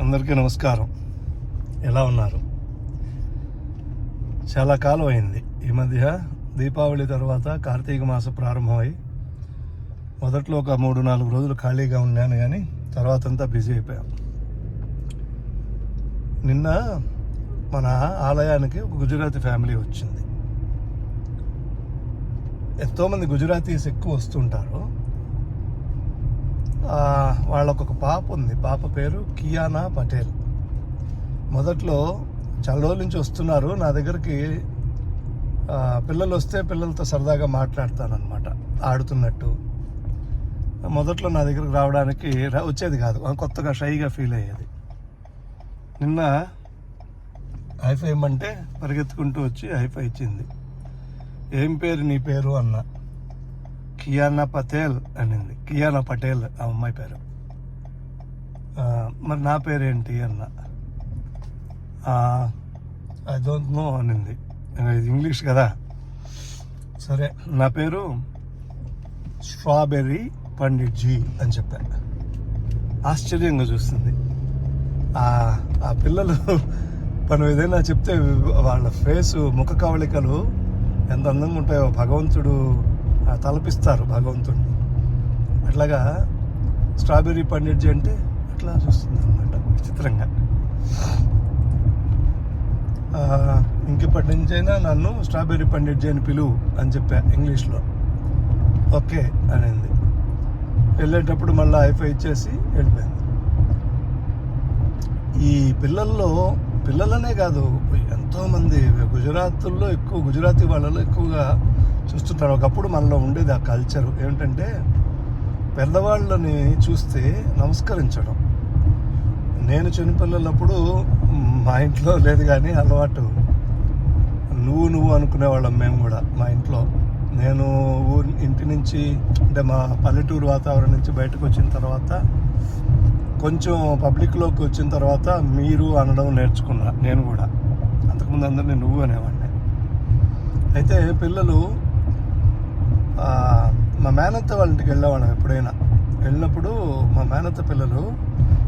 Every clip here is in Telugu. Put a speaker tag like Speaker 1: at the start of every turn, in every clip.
Speaker 1: అందరికీ నమస్కారం. ఎలా ఉన్నారు? చాలా కాలం అయింది. ఈ మధ్య దీపావళి తర్వాత కార్తీక మాసం ప్రారంభమై మొదట్లో ఒక మూడు నాలుగు రోజులు ఖాళీగా ఉన్నాను కానీ తర్వాత అంతా బిజీ అయిపోయాం. నిన్న మన ఆలయానికి ఒక గుజరాతీ ఫ్యామిలీ వచ్చింది. ఎంతోమంది గుజరాతీస్ ఎక్కువ వస్తుంటారు. వాళ్ళకొక ఒక పాప ఉంది. పాప పేరు కియానా పటేల్. మొదట్లో చాలా రోజుల నుంచి వస్తున్నారు. నా దగ్గరికి పిల్లలు వస్తే పిల్లలతో సరదాగా మాట్లాడతానమాట ఆడుతున్నట్టు. మొదట్లో నా దగ్గరికి రావడానికి రా- వచ్చేది కాదు. కొత్తగా షైగా ఫీల్ అయ్యేది. నిన్న హైఫై ఇమ్మంటే పరిగెత్తుకుంటూ వచ్చి హైఫై ఇచ్చింది. ఏం పేరు నీ పేరు అన్నా. కియానా పటేల్ అనింది. కియానా పటేల్ ఆ అమ్మాయి పేరు. మరి నా పేరేంటి అన్న? ఐ డోంట్ నో అనింది. ఇది ఇంగ్లీష్ కదా? సరే నా పేరు స్ట్రాబెర్రీ పండిట్ జీ అని చెప్పా. ఆశ్చర్యంగా చూస్తుంది. ఆ పిల్లలు మనం ఏదైనా చెప్తే వాళ్ళ ఫేసు ముఖ కవళికలు ఎంత అందంగా ఉంటాయో భగవంతుడు తలపిస్తారు భగవంతుడిని అట్లాగా స్ట్రాబెర్రీ పండిట్జీ అంటే అట్లా చూస్తుంది అనమాట విచిత్రంగా ఇంకెప్పటి నుంచైనా నన్ను స్ట్రాబెర్రీ పండిట్జీ అని పిలువు అని చెప్పా ఇంగ్లీష్లో. ఓకే అనేది. వెళ్ళేటప్పుడు మళ్ళీ ఐఫై ఇచ్చేసి వెళ్ళిపోయింది. ఈ పిల్లల్లో పిల్లలనే కాదు ఎంతోమంది గుజరాత్లో ఎక్కువ గుజరాతీ వాళ్ళలో ఎక్కువగా చూస్తుంటారు. ఒకప్పుడు మనలో ఉండేది ఆ కల్చర్ ఏమిటంటే పెద్దవాళ్ళని చూస్తే నమస్కరించడం. నేను చిన్నపిల్లలప్పుడు మా ఇంట్లో లేదు కానీ అలవాటు. నువ్వు నువ్వు అనుకునేవాళ్ళం మేము కూడా మా ఇంట్లో. నేను ఊరి ఇంటి నుంచి అంటే మా పల్లెటూరు వాతావరణం నుంచి బయటకు వచ్చిన తర్వాత కొంచెం పబ్లిక్లోకి వచ్చిన తర్వాత మీరు అనడం నేర్చుకున్నా నేను కూడా. అంతకుముందు అందరినీ నువ్వు అనేవాడిని. అయితే పిల్లలు మా మేనత్త వాళ్ళ ఇంటికి వెళ్ళేవాళ్ళం ఎప్పుడైనా. వెళ్ళినప్పుడు మా మేనత్త పిల్లలు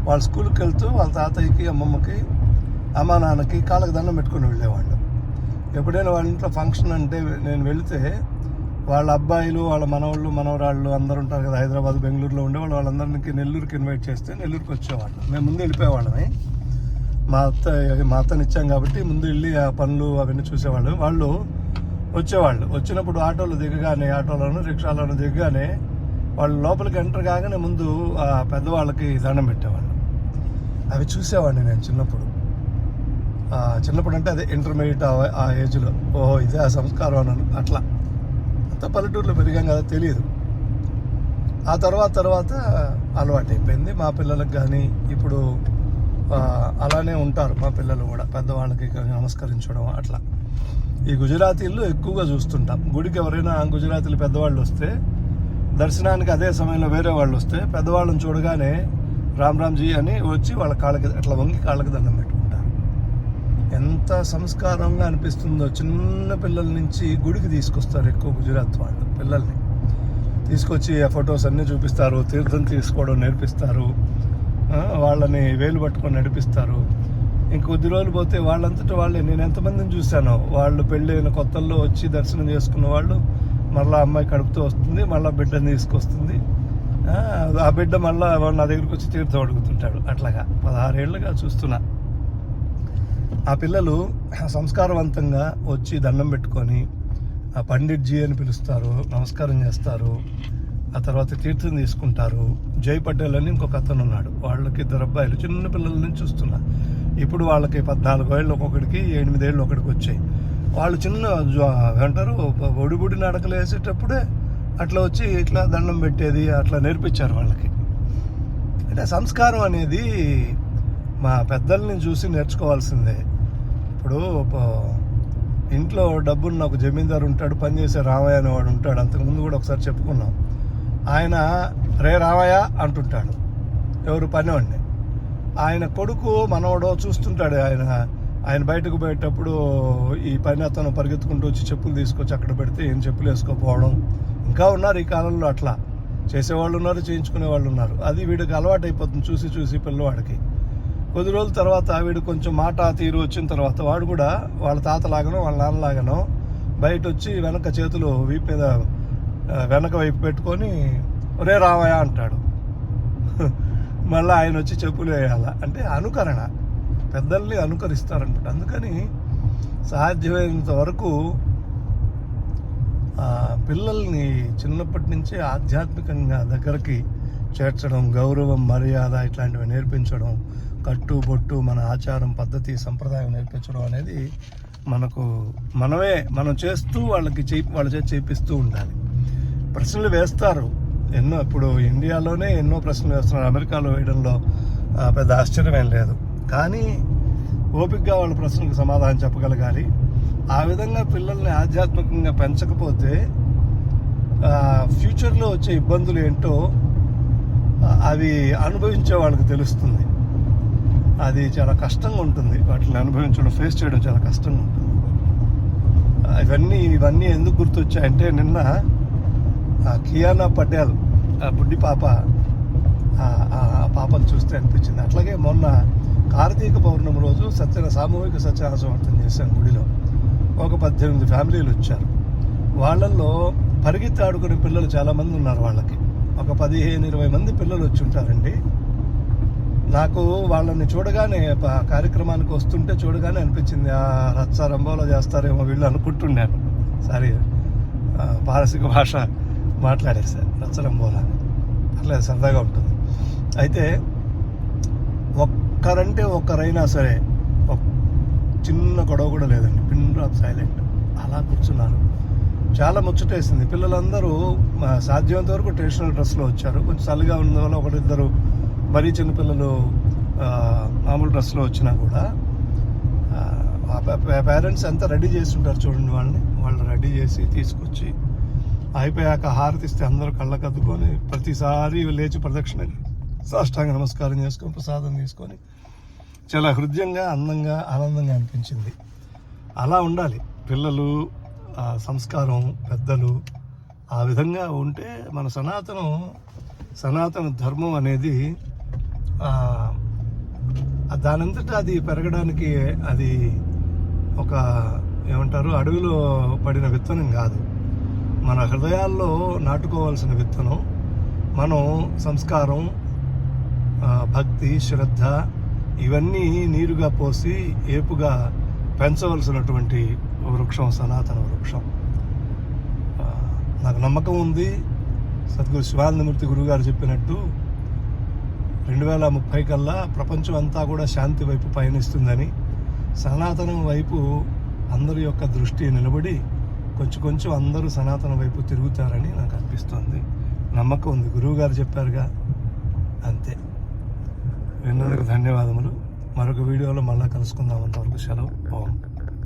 Speaker 1: వాళ్ళ స్కూల్కి వెళ్తూ వాళ్ళ తాతయ్యకి అమ్మమ్మకి అమ్మ నాన్నకి కాళ్ళకి దండం పెట్టుకుని వెళ్ళేవాళ్ళు. ఎప్పుడైనా వాళ్ళ ఇంట్లో ఫంక్షన్ అంటే నేను వెళితే వాళ్ళ అబ్బాయిలు వాళ్ళ మనవాళ్ళు మనవరాళ్ళు అందరూ ఉంటారు కదా హైదరాబాద్ బెంగళూరులో ఉండేవాళ్ళు వాళ్ళందరికీ నెల్లూరుకి ఇన్వైట్ చేస్తే నెల్లూరుకి వచ్చేవాళ్ళు. మేము ముందు వెళ్ళిపోయేవాళ్ళమే. మా అత్త మా అత్తని ఇచ్చాం కాబట్టి ముందు వెళ్ళి ఆ పనులు అవన్నీ చూసేవాళ్ళు. వాళ్ళు వచ్చేవాళ్ళు. వచ్చినప్పుడు ఆటోలు దిగగానే ఆటోలను రిక్షాలను దిగగానే వాళ్ళు లోపలికి ఎంటర్ కాగానే ముందు ఆ పెద్దవాళ్ళకి దండం పెట్టేవాళ్ళు. అవి చూసేవాడిని నేను చిన్నప్పుడు. చిన్నప్పుడు అంటే అదే ఇంటర్మీడియట్ ఆ- ఏజ్లో ఓహో ఇదే ఆ సంస్కారం అని అట్లా. అంత పల్లెటూరులో పెరిగాం కదా తెలియదు ఆ తర్వాత తర్వాత అలవాటు అయిపోయింది మా పిల్లలకు కానీ ఇప్పుడు అలానే ఉంటారు మా పిల్లలు కూడా. పెద్దవాళ్ళకి నమస్కరించడం అట్లా. ఈ గుజరాతీలు ఎక్కువగా చూస్తుంటాం. గుడికి ఎవరైనా గుజరాతీలు పెద్దవాళ్ళు వస్తే దర్శనానికి అదే సమయంలో వేరే వాళ్ళు వస్తే పెద్దవాళ్ళని చూడగానే రామ్ రామ్జీ అని వచ్చి వాళ్ళ కాళ్ళకి అట్లా వంగి కాళ్ళకి దండం పెట్టుకుంటారు. ఎంత సంస్కారంగా అనిపిస్తుందో చిన్న పిల్లల నుంచి గుడికి తీసుకొస్తారు ఎక్కువ గుజరాత్ వాళ్ళు పిల్లల్ని. తీసుకొచ్చి ఆ ఫొటోస్ అన్నీ చూపిస్తారు తీర్థం తీసుకోవడం నేర్పిస్తారు వాళ్ళని వేలు పట్టుకొని నడిపిస్తారు. ఇంకొద్ది రోజులు పోతే వాళ్ళంతటా వాళ్ళే. నేను ఎంతమందిని చూశానో? వాళ్ళు పెళ్ళైన కొత్తల్లో వచ్చి దర్శనం చేసుకున్న వాళ్ళు మళ్ళీ అమ్మాయి కడుపుతూ వస్తుంది మళ్ళీ బిడ్డని తీసుకొస్తుంది. ఆ, బిడ్డ మళ్ళీ నా దగ్గరికి వచ్చి తీర్థం అడుగుతుంటాడు. అట్లాగా పదహారేళ్ళుగా చూస్తున్నా. ఆ పిల్లలు సంస్కారవంతంగా వచ్చి దండం పెట్టుకొని ఆ పండిట్జీ అని పిలుస్తారు నమస్కారం చేస్తారు. ఆ తర్వాత తీర్థం తీసుకుంటారు. జై పటేల్ అని ఇంకొక అతను ఉన్నాడు వాళ్ళకి ఇద్దరు అబ్బాయిలు. చిన్న పిల్లల నుంచి చూస్తున్నా. ఇప్పుడు వాళ్ళకి పద్నాలుగు ఏళ్ళు ఒక్కొక్కడికి ఎనిమిదేళ్ళు ఒకటికి వచ్చాయి. వాళ్ళు చిన్న జ- ఒడిబుడి నడకలు వేసేటప్పుడే అట్లా వచ్చి ఇట్లా దండం పెట్టేది అట్లా నేర్పించారు వాళ్ళకి. అంటే సంస్కారం అనేది మా పెద్దల్ని చూసి నేర్చుకోవాల్సిందే. ఇప్పుడు ఇంట్లో డబ్బున్న ఒక జమీందారు ఉంటాడు పనిచేసే రామయ్య అనేవాడు ఉంటాడు అంతకుముందు కూడా ఒకసారి చెప్పుకున్నాం. ఆయన రే రామయ్య అంటుంటాడు. ఎవరు? పనివాడిని. ఆయన కొడుకు మనవడో చూస్తుంటాడు ఆయన. ఆయన బయటకు పోయేటప్పుడు ఈ పని అతను పరిగెత్తుకుంటూ వచ్చి చెప్పులు తీసుకొచ్చి అక్కడ పెడితే ఏం చెప్పులు వేసుకోకపోవడం ఇంకా ఉన్నారు ఈ కాలంలో అట్లా. చేసేవాళ్ళు ఉన్నారు చేయించుకునే వాళ్ళు ఉన్నారు. అది వీడికి అలవాటు అయిపోతుంది చూసి చూసి పిల్లవాడికి. కొద్ది రోజుల తర్వాత వీడు కొంచెం మాట తీరు వచ్చిన తర్వాత వాడు కూడా వాళ్ళ తాతలాగానో వాళ్ళ నాన్నలాగనో బయట వచ్చి వెనక చేతులు వీపు మీద వెనక వైపు పెట్టుకొని ఒరే రామయ్య అంటాడు. మళ్ళీ ఆయన వచ్చి చెప్పులు వేయాల. అంటే అనుకరణ. పెద్దల్ని అనుకరిస్తారనమాట అందుకని సాధ్యమైనంత వరకు పిల్లల్ని చిన్నప్పటి నుంచే ఆధ్యాత్మికంగా దగ్గరికి చేర్చడం గౌరవం మర్యాద ఇట్లాంటివి నేర్పించడం కట్టు బొట్టు మన ఆచారం పద్ధతి సంప్రదాయం నేర్పించడం అనేది మనకు మనమే మనం చేస్తూ వాళ్ళకి చే వాళ్ళ చేతి చేపిస్తూ ఉండాలి. ప్రశ్నలు వేస్తారు. ఎన్నో ఇప్పుడు ఇండియాలోనే ఎన్నో ప్రశ్నలు వేస్తున్నారు. అమెరికాలో వేయడంలో పెద్ద ఆశ్చర్యమేం లేదు. కానీ ఓపికగా వాళ్ళ ప్రశ్నలకు సమాధానం చెప్పగలగాలి. ఆ విధంగా పిల్లల్ని ఆధ్యాత్మికంగా పెంచకపోతే ఫ్యూచర్లో వచ్చే ఇబ్బందులు ఏంటో అవి అనుభవించే వాళ్ళకి తెలుస్తుంది. అది చాలా కష్టంగా ఉంటుంది. వాటిని అనుభవించడం ఫేస్ చేయడం చాలా కష్టంగా ఉంటుంది. ఇవన్నీ ఇవన్నీ ఎందుకు గుర్తొచ్చాయంటే నిన్న కియానా పటేల్ ఆ బుడ్డి పాప ఆ- పాపను చూస్తే అనిపించింది. అట్లాగే మొన్న కార్తీక పౌర్ణమి రోజు సత్య సామూహిక సత్యాసవర్తం చేశాను గుడిలో. ఒక పద్దెనిమిది ఫ్యామిలీలు వచ్చారు. వాళ్ళల్లో పరిగెత్తి ఆడుకునే పిల్లలు చాలామంది ఉన్నారు వాళ్ళకి. ఒక పదిహేను ఇరవై మంది పిల్లలు వచ్చి ఉంటారండి. నాకు వాళ్ళని చూడగానే కార్యక్రమానికి వస్తుంటే చూడగానే అనిపించింది ఆ రత్సారంభంలో చేస్తారేమో వీళ్ళు అనుకుంటున్నాను సారీ పారసిక భాష. మాట్లాడేశారు పోలా అట్లా సరదాగా ఉంటుంది. అయితే ఒక్కరంటే ఒక్కరైనా సరే ఒక్- చిన్న గొడవ కూడా లేదండి. Pin drop silent. అలా కూర్చున్నారు. చాలా ముచ్చటేసింది. పిల్లలందరూ సాధ్యమైనంత వరకు ట్రెడిషనల్ డ్రెస్లో వచ్చారు. కొంచెం చల్లగా ఉన్న వల్ల ఒకరిద్దరు మరీ చిన్నపిల్లలు పిల్లలు మామూలు డ్రెస్లో వచ్చినా కూడా పేరెంట్స్ ఎంత రెడీ చేసి ఉంటారు చూడండి వాళ్ళని. వాళ్ళు రెడీ చేసి తీసుకొచ్చి అయిపోయాక హారతిస్తే అందరూ కళ్ళకద్దుకొని ప్రతిసారి లేచి ప్రదక్షిణ సాష్టాంగ నమస్కారం చేసుకొని ప్రసాదం తీసుకొని చాలా హృదయంగా అందంగా ఆనందంగా అనిపించింది. అలా ఉండాలి. పిల్లలు సంస్కారం పెద్దలు ఆ విధంగా ఉంటే మన సనాతనం సనాతన ధర్మం అనేది ఆ, దానంతటా అది పెరగడానికి అది ఒక ఏమంటారు అడవిలో పడిన విత్తనం కాదు. మన హృదయాల్లో నాటుకోవాల్సిన విత్తనం మనం సంస్కారం భక్తి శ్రద్ధ ఇవన్నీ నీరుగా పోసి ఏపుగా పెంచవలసినటువంటి వృక్షం సనాతన వృక్షం. నాకు నమ్మకం ఉంది. సద్గురు శివానందమూర్తి గురుగారు చెప్పినట్టు రెండు వేల ముప్పై కల్లా ప్రపంచం అంతా కూడా శాంతి వైపు పయనిస్తుందని సనాతనం వైపు అందరి యొక్క దృష్టి నిలబడి కొంచెం కొంచెం అందరూ సనాతన వైపు తిరుగుతారని నాకు అనిపిస్తోంది. నమ్మకం ఉంది. గురువు గారు చెప్పారుగా. అంతే. విన్నందుకు ధన్యవాదములు. మరొక వీడియోలో మళ్ళీ కలుసుకుందాం. అంతవరకు సెలవు. ఓం.